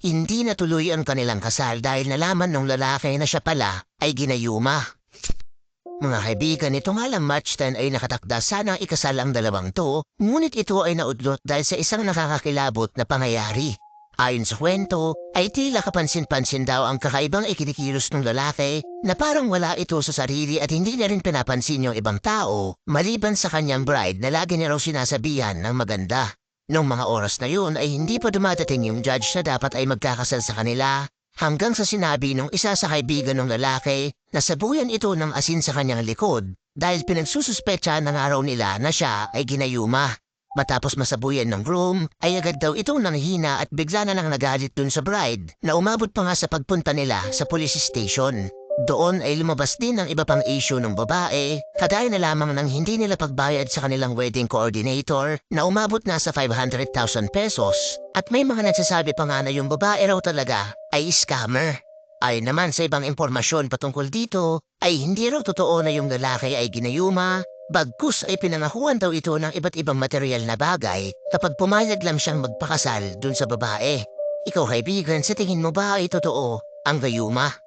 hindi natuloy ang kanilang kasal dahil nalaman ng lalaki na siya pala ay ginayuma. Mga kaibigan, ito nga lang match 10 ay nakatakda sana ikasal ang dalawang to, ngunit ito ay naudlot dahil sa isang nakakakilabot na pangyayari. Ayon sa kwento, ay tila kapansin-pansin daw ang kakaibang ikinikilos ng lalaki na parang wala ito sa sarili at hindi niya rin pinapansin yung ibang tao maliban sa kanyang bride na lagi niya raw sinasabihan ng maganda. Nung mga oras na yun ay hindi pa dumadating yung judge na dapat ay magkakasal sa kanila hanggang sa sinabi nung isa sa kaibigan ng lalaki na sabuyan ito ng asin sa kanyang likod dahil pinagsususpecha ng araw nila na siya ay ginayuma. Matapos masabuyan ng groom, ay agad daw itong nanghina at bigla na lang nagalit dun sa bride na umabot pa nga sa pagpunta nila sa police station. Doon ay lumabas din ang iba pang issue ng babae, kadaya na lamang ng hindi nila pagbayad sa kanilang wedding coordinator na umabot na sa 500,000 pesos. At may mga nagsasabi pa nga na yung babae raw talaga ay scammer. Ay naman sa ibang impormasyon patungkol dito, ay hindi raw totoo na yung lalaki ay ginayuma, bagkus ay pinangakuan daw ito ng iba't ibang material na bagay kapag pumayag lang siyang magpakasal dun sa babae. Ikaw kaibigan, sa tingin mo ba ay totoo ang gayuma?